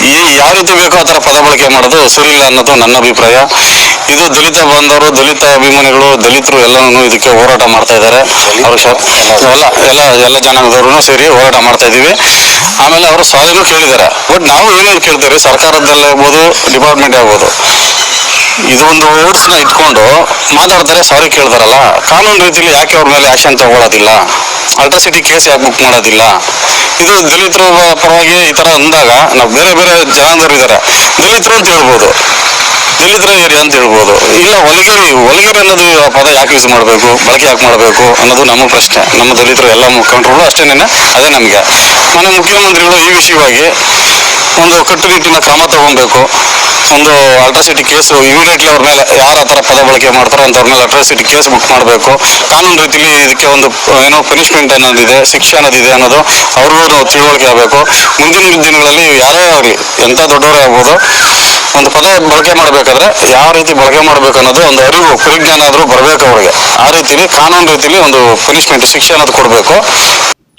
ಈ ಯಾವ ರೀತಿ ಬೇಕೋ ಆ ಥರ ಪದ ಬಳಕೆ ಮಾಡೋದು ಸರಿ ಇಲ್ಲ ಅನ್ನೋದು ನನ್ನ ಅಭಿಪ್ರಾಯ. ಇದು ದಲಿತ ಬಾಂಧವರು ದಲಿತ ಅಭಿಮಾನಿಗಳು ದಲಿತರು ಎಲ್ಲನೂ ಇದಕ್ಕೆ ಹೋರಾಟ ಮಾಡ್ತಾ ಇದ್ದಾರೆ. ಅವರು ಎಲ್ಲ ಎಲ್ಲ ಎಲ್ಲ ಜನಾಂಗದವ್ರು ಸೇರಿ ಹೋರಾಟ ಮಾಡ್ತಾ ಇದ್ದೀವಿ. ಆಮೇಲೆ ಅವರು ಸಾರಿನೂ ಕೇಳಿದ್ದಾರೆ. ಬಟ್ ನಾವು ಏನೇನು ಕೇಳ್ತೀವಿ ಸರ್ಕಾರದಲ್ಲೇ ಆಗ್ಬೋದು ಡಿಪಾರ್ಟ್ಮೆಂಟ್ ಆಗ್ಬೋದು. ಇದೊಂದು ವರ್ಡ್ಸ್ನ ಇಟ್ಕೊಂಡು ಮಾತಾಡ್ತಾರೆ ಸಾರಿ ಕೇಳ್ತಾರಲ್ಲ. ಕಾನೂನು ರೀತಿಲಿ ಯಾಕೆ ಅವ್ರ ಮೇಲೆ ಆಕ್ಷನ್ ತಗೊಳ್ಳೋದಿಲ್ಲ ಅಲ್ಟ್ರಾಸಿಟಿ ಕೇಸ್ ಯಾಕೆ ಬುಕ್ ಮಾಡೋದಿಲ್ಲ? ಇದು ದಲಿತರ ಪರವಾಗಿ ಈ ತರ ಅಂದಾಗ ನಾವು ಬೇರೆ ಬೇರೆ ಜನಾಂಗದವ್ರು ಇದ್ದಾರೆ ದಲಿತರು ಅಂತ ಹೇಳ್ಬೋದು. ದಲಿತರ ಏರಿಯಾ ಅಂತ ಹೇಳ್ಬೋದು. ಇಲ್ಲ ಹೊಲಗೇರಿ ಹೊಲಗೇರಿ ಅನ್ನೋದು ಪದ ಯಾಕೆ ಯೂಸ್ ಮಾಡಬೇಕು? ಬಳಕೆ ಯಾಕೆ ಮಾಡಬೇಕು? ಅನ್ನೋದು ನಮ್ಮ ಪ್ರಶ್ನೆ. ನಮ್ಮ ದಲಿತರು ಎಲ್ಲ ಮುಖಂಡರು ಅಷ್ಟೇನೆ ಅದೇ ನಮಗೆ. ಮನೆ ಮುಖ್ಯಮಂತ್ರಿಗಳು ಈ ವಿಷಯವಾಗಿ ಒಂದು ಕಟ್ಟುನಿಟ್ಟಿನ ಕ್ರಮ ತಗೊಬೇಕು. ಒಂದು ಅಲ್ಟ್ರಾಸಿಟಿ ಕೇಸು ಇಮಿಡಿಯೇಟ್ಲಿ ಅವ್ರ ಮೇಲೆ ಯಾರ ಆತರ ಪದ ಬಳಕೆ ಮಾಡ್ತಾರೋ ಅಂಥವ್ರ ಮೇಲೆ ಅಲ್ಟ್ರಾಸಿಟಿ ಕೇಸ್ ಬುಕ್ ಮಾಡಬೇಕು. ಕಾನೂನು ರೀತಿಲಿ ಇದಕ್ಕೆ ಒಂದು, ಏನೋ ಪನಿಷ್ಮೆಂಟ್ ಅನ್ನೋದಿದೆ, ಶಿಕ್ಷೆ ಅನ್ನೋದಿದೆ ಅನ್ನೋದು ಅವ್ರಿಗೂ ತಿಳುವಳಿಕೆ ಆಗಬೇಕು. ಮುಂದಿನ ದಿನಗಳಲ್ಲಿ ಯಾರೇ ಆಗಲಿ ಎಂಥ ದೊಡ್ಡವರೇ ಆಗ್ಬೋದು, ಒಂದು ಪದ ಬಳಕೆ ಮಾಡಬೇಕಾದ್ರೆ ಯಾವ ರೀತಿ ಬಳಕೆ ಮಾಡಬೇಕು ಅನ್ನೋದು ಒಂದು ಅರಿವು, ಪರಿಜ್ಞಾನ ಆದರೂ ಬರಬೇಕು ಅವ್ರಿಗೆ. ಆ ರೀತಿಲಿ ಕಾನೂನು ರೀತಿಲಿ ಒಂದು ಪನಿಷ್ಮೆಂಟ್ ಶಿಕ್ಷೆ ಅನ್ನೋದು ಕೊಡಬೇಕು.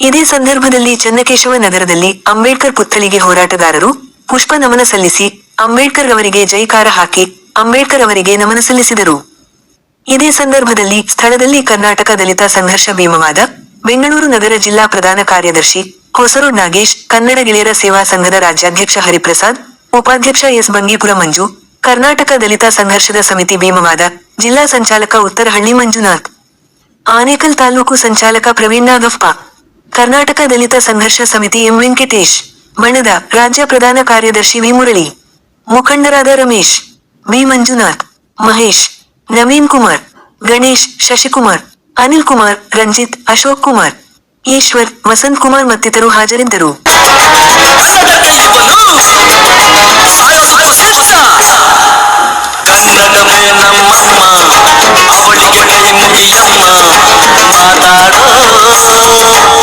ಇದೇ ಸಂದರ್ಭದಲ್ಲಿ ಚನ್ನಕೇಶವ ನಗರದಲ್ಲಿ ಅಂಬೇಡ್ಕರ್ ಪುತ್ಥಳಿಗೆ ಹೋರಾಟಗಾರರು ಪುಷ್ಪ ನಮನ ಸಲ್ಲಿಸಿ ಅಂಬೇಡ್ಕರ್ ಅವರಿಗೆ ಜೈಕಾರ ಹಾಕಿ ಅಂಬೇಡ್ಕರ್ ಅವರಿಗೆ ನಮನ ಸಲ್ಲಿಸಿದರು. ಇದೇ ಸಂದರ್ಭದಲ್ಲಿ ಸ್ಥಳದಲ್ಲಿ ಕರ್ನಾಟಕ ದಲಿತ ಸಂಘರ್ಷ ಭೀಮವಾದ, ಬೆಂಗಳೂರು ನಗರ ಜಿಲ್ಲಾ ಪ್ರಧಾನ ಕಾರ್ಯದರ್ಶಿ ಹೊಸರು ನಾಗೇಶ್, ಕನ್ನಡ ಗೆಳೆಯರ ಸೇವಾ ಸಂಘದ ರಾಜ್ಯಾಧ್ಯಕ್ಷ ಹರಿಪ್ರಸಾದ್, ಉಪಾಧ್ಯಕ್ಷ ಎಸ್ ಬಂಗೀಪುರ ಮಂಜು, ಕರ್ನಾಟಕ ದಲಿತ ಸಂಘರ್ಷದ ಸಮಿತಿ ಭೀಮವಾದ, ಜಿಲ್ಲಾ ಸಂಚಾಲಕ ಉತ್ತರಹಳ್ಳಿ ಮಂಜುನಾಥ್, ಆನೇಕಲ್ ತಾಲೂಕು ಸಂಚಾಲಕ ಪ್ರವೀಣ್ ನಾಗಪ್ಪ, ಕರ್ನಾಟಕ ದಲಿತ ಸಂಘರ್ಷ ಸಮಿತಿ ಎಂ ವೆಂಕಟೇಶ್ ಮಣದ ರಾಜ್ಯ ಪ್ರಧಾನ ಕಾರ್ಯದರ್ಶಿ ವಿ ಮುರಳಿ. ಮುಖಂಡರಾದ ರಮೇಶ್, ವಿ. ಮಂಜುನಾಥ್, ಮಹೇಶ್, ನವೀನ್ ಕುಮಾರ್, ಗಣೇಶ್, ಶಶಿಕುಮಾರ್, ಅನಿಲ್ ಕುಮಾರ್, ರಂಜಿತ್, ಅಶೋಕ್ ಕುಮಾರ್, ಈಶ್ವರ್, ವಸಂತ್ ಕುಮಾರ್ ಮತ್ತಿತರು ಹಾಜರಿದ್ದರು. ಮಾತಾಡೋ.